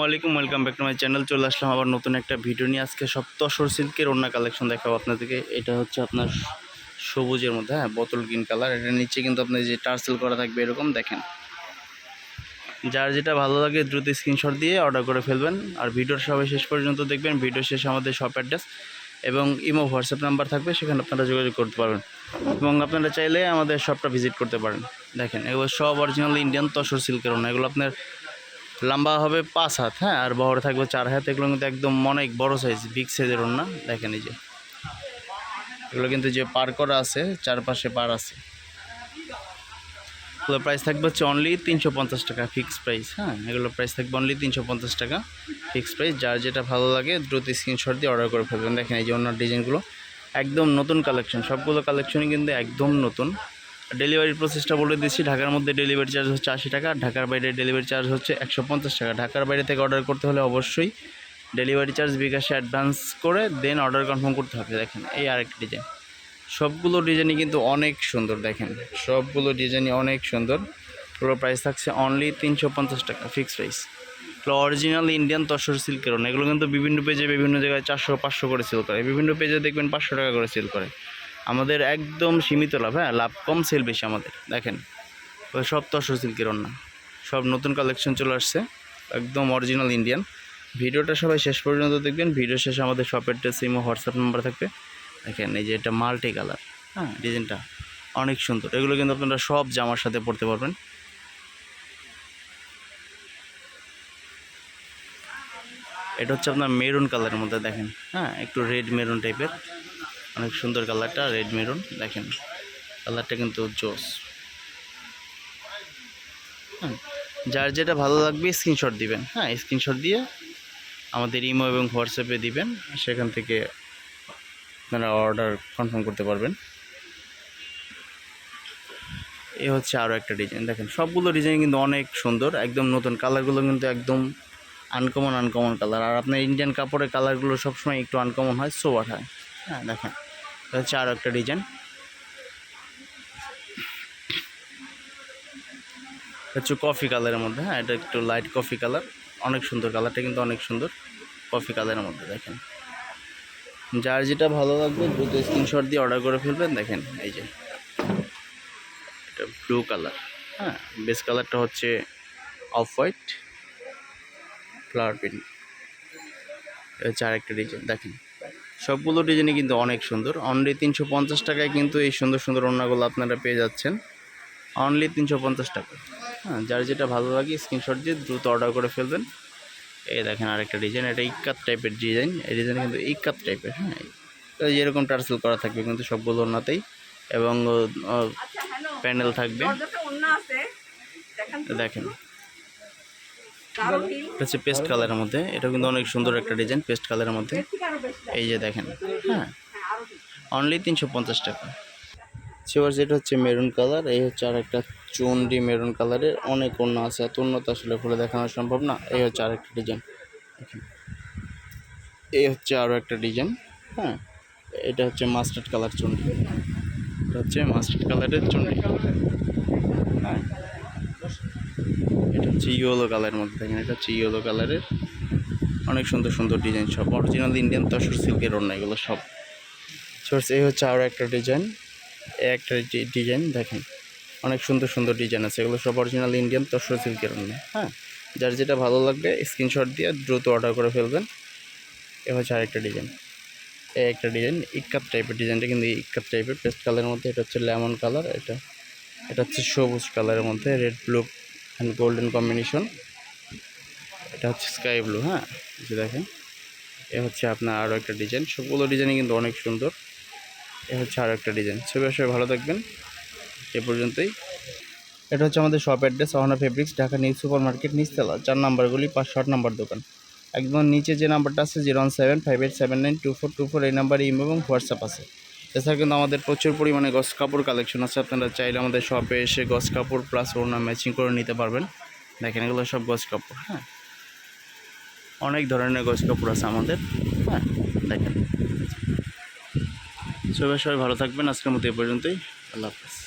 ওয়ালাইকুম welcome back to my channel চলে আসলাম আবার নতুন একটা ভিডিও নিয়ে। আজকে সব তসর সিল্কের অন্য কালেকশন দেখাবো আপনাদেরকে। এটা হচ্ছে আপনার সবুজের মধ্যে হ্যাঁ বোতল গ্রিন কালার এটার নিচে কিন্তু আপনার যে টার্সেল করা থাকবে এরকম, দেখেন। যার যেটা ভালো লাগে দ্রুত স্ক্রিনশট দিয়ে অর্ডার করে ফেলবেন। আর ভিডিওর সবাই শেষ পর্যন্ত দেখবেন। ভিডিও শেষে আমাদের শপ অ্যাড্রেস এবং ইমো, হোয়াটসঅ্যাপ নাম্বার থাকবে, সেখানে আপনারা যোগাযোগ করতে পারবেন। এবং আপনারা চাইলে আমাদের শপটা ভিজিট করতে পারেন। দেখেন, এগুলো সব অরিজিনাল ইন্ডিয়ান তসর সিল্কের অন্য। এগুলো আপনার লম্বা হবে পাঁচ হাত হ্যাঁ আর বহরে থাকবে চার হাত, এগুলো কিন্তু একদম অনেক বড় সাইজ বিগ সাইজের ওড়না, দেখেন এই যে। এগুলো কিন্তু যে পার করা আছে, চারপাশে পার আছে। এগুলো প্রাইস থাকবে হচ্ছে অনলি তিনশো পঞ্চাশ টাকা ফিক্স প্রাইস হ্যাঁ এগুলো প্রাইস থাকবে অনলি তিনশো পঞ্চাশ টাকা ফিক্স প্রাইস যার যেটা ভালো লাগে, দ্রুত স্ক্রিনশট দিয়ে অর্ডার করে ফেলবেন। দেখেন এই যে অন্য ডিজাইনগুলো একদম নতুন কালেকশন সবগুলো কালেকশনই কিন্তু একদম নতুন। ডেলিভারি প্রসেসটা বলে দিচ্ছি, ঢাকার মধ্যে ডেলিভারি চার্জ হচ্ছে আশি টাকা, ঢাকার বাইরে ডেলিভারি চার্জ হচ্ছে একশো পঞ্চাশ টাকা। ঢাকার বাইরে থেকে অর্ডার করতে হলে অবশ্যই ডেলিভারি চার্জ বিকাশে অ্যাডভান্স করে দেন অর্ডার কনফার্ম করতে হবে। দেখেন, এই আরেকটা ডিজাইন সবগুলো ডিজাইনই কিন্তু অনেক সুন্দর, দেখেন। সবগুলো ডিজাইনই অনেক সুন্দর। পুরো প্রাইস থাকছে অনলি তিনশো পঞ্চাশ টাকা fix price original Indian tussar সিল্কের এগুলো কিন্তু বিভিন্ন পেজে বিভিন্ন জায়গায় চারশো পাঁচশো করে সেল করে। বিভিন্ন পেজে দেখবেন পাঁচশো টাকা করে সেল করে। আমাদের একদম সীমিত লাভ হ্যাঁ? লাভ কম সেল বেশি আমাদের, দেখেন। সব তসর সিল্কের ওনা সব নতুন কালেকশন চলে আসছে, একদম অরিজিনাল ইন্ডিয়ান ভিডিওটা সবাই শেষ পর্যন্ত দেখবেন। ভিডিও শেষে আমাদের শপের ড্রেস ইমো হোয়াটসঅ্যাপ নাম্বার থাকবে। দেখেন, এই যে এটা মাল্টি কালার হ্যাঁ? ডিজাইনটা অনেক সুন্দর। এগুলো কিন্তু আপনারা সব জামার সাথে পরতে পারবেন। এটা হচ্ছে আপনার মেরুন কালারের মধ্যে, দেখেন হ্যাঁ? একটু রেড মেরুন টাইপের অনেক সুন্দর কালারটা, রেড মেরুন, দেখেন। কালারটা কিন্তু জোস। হ্যাঁ যার যেটা ভালো লাগবে স্ক্রিনশট দিবেন। হ্যাঁ স্ক্রিনশট দিয়ে আমাদের ইমো এবং হোয়াটসঅ্যাপে দিবেন, সেখান থেকে আপনারা অর্ডার কনফার্ম করতে পারবেন। এ হচ্ছে আরও একটা ডিজাইন দেখেন, সবগুলো ডিজাইন কিন্তু অনেক সুন্দর, একদম নতুন। কালারগুলো কিন্তু একদম আনকমন আনকমন কালার। আর আপনার ইন্ডিয়ান কাপড়ের কালারগুলো সবসময় একটু আনকমন হয় সোয়ার হয়? হ্যাঁ দেখেন। হচ্ছে আরও একটা ডিজাইন। হচ্ছে কফি কালারের মধ্যে হ্যাঁ এটা একটু লাইট কফি কালার। অনেক সুন্দর কালারটা কিন্তু অনেক সুন্দর কফি কালারের মধ্যে, দেখেন। যার যেটা ভালো লাগবে দ্রুত স্ক্রিনশট দিয়ে অর্ডার করে ফেলবেন, দেখেন, এই যে। এটা ব্লু কালার হ্যাঁ বেস কালারটা হচ্ছে অফ হোয়াইট ফ্লাওয়ার প্রিন্ট এটা হচ্ছে আরেকটা ডিজাইন দেখেন। সবগুলো ডিজাইনই কিন্তু অনেক সুন্দর। অনলি তিনশো পঞ্চাশ টাকায় কিন্তু এই সুন্দর সুন্দর ওড়নাগুলো আপনারা পেয়ে যাচ্ছেন। অনলি তিনশো পঞ্চাশ টাকা। হ্যাঁ যার যেটা ভালো লাগে স্ক্রিনশট দিয়ে দ্রুত অর্ডার করে ফেলবেন। এই দেখেন আরেকটা ডিজাইন এটা ইকাত টাইপের ডিজাইন এই ডিজাইন কিন্তু ইকাত টাইপের হ্যাঁ। যেরকম টার্সেল করা থাকবে কিন্তু সবগুলো ওড়নাতেই এবং প্যানেল থাকবে। অন্য আছে। দেখেন। এটা হচ্ছে পেস্ট কালারের মধ্যে। এটা কিন্তু অনেক সুন্দর একটা ডিজাইন পেস্ট কালারের মধ্যে। আরও এই যে দেখেন হ্যাঁ। হ্যাঁ অনলি তিনশো পঞ্চাশ টাকা। সেবার যেটা হচ্ছে মেরুন কালার এই হচ্ছে আর একটা চুনডি মেরুন কালারের অনেক অন্য আছে এত উন্নত আসলে খুলে দেখানো সম্ভব না। এই হচ্ছে আরেকটা ডিজাইন এই হচ্ছে আরও একটা ডিজাইন হ্যাঁ। এটা হচ্ছে মাস্টার্ড কালার চুনডি। এটা হচ্ছে মাস্টার্ড কালারের চুনডি হ্যাঁ এটা হচ্ছে ইয়েলো কালারের মধ্যে। দেখেন এটা হচ্ছে ইয়েলো কালারের অনেক সুন্দর সুন্দর ডিজাইন সব। অরিজিনাল ইন্ডিয়ান তসর সিল্কের অন্য এগুলো সব। সোর্স এই হচ্ছে আরও একটা ডিজাইন এই একটা ডিজাইন দেখেন। অনেক সুন্দর সুন্দর ডিজাইন আছে। এগুলো সব অরিজিনাল ইন্ডিয়ান তসর সিল্কের অন্য হ্যাঁ? যার যেটা ভালো লাগবে স্ক্রিনশট দিয়ে দ্রুত অর্ডার করে ফেলবেন। এ হচ্ছে আরেকটা ডিজাইন এই একটা ডিজাইন ইকাত টাইপের ডিজাইনটা কিন্তু ইকাত টাইপের পেস্ট কালারের মধ্যে এটা হচ্ছে লেমন কালার এটা। এটা হচ্ছে সবুজ কালারের মধ্যে red blue and golden combination এটা হচ্ছে স্কাই ব্লু হ্যাঁ? যে দেখেন। এ হচ্ছে আপনার আরও একটা ডিজাইন সবগুলো ডিজাইনই কিন্তু অনেক সুন্দর। এ হচ্ছে আরও একটা ডিজাইন ছবি আসলে ভালো থাকবেন। এ পর্যন্তই। এটা হচ্ছে আমাদের shop address Ahona fabrics Dhaka new super market নিচতলা। চার নাম্বারগুলি পাঁচ ষাট নাম্বার দোকান। একদম নিচে যে নাম্বারটা আছে zero one seven five eight seven nine two four two four এই নাম্বারে ইমো এবং হোয়াটসঅ্যাপ আছে। এছাড়া কিন্তু আমাদের প্রচুর পরিমাণে গস কাপড় কালেকশন আছে। আপনারা চাইলে আমাদের শপে এসে গস কাপড় প্লাস ওড়না ম্যাচিং করে নিতে পারবেন। দেখেন এগুলো সব গস কাপড় হ্যাঁ। অনেক ধরনের গস কাপড় আছে আমাদের হ্যাঁ। দেখেন। সবাই সবাই ভালো থাকবেন। আজকের মতো এ পর্যন্তই। আল্লাহ হাফেজ।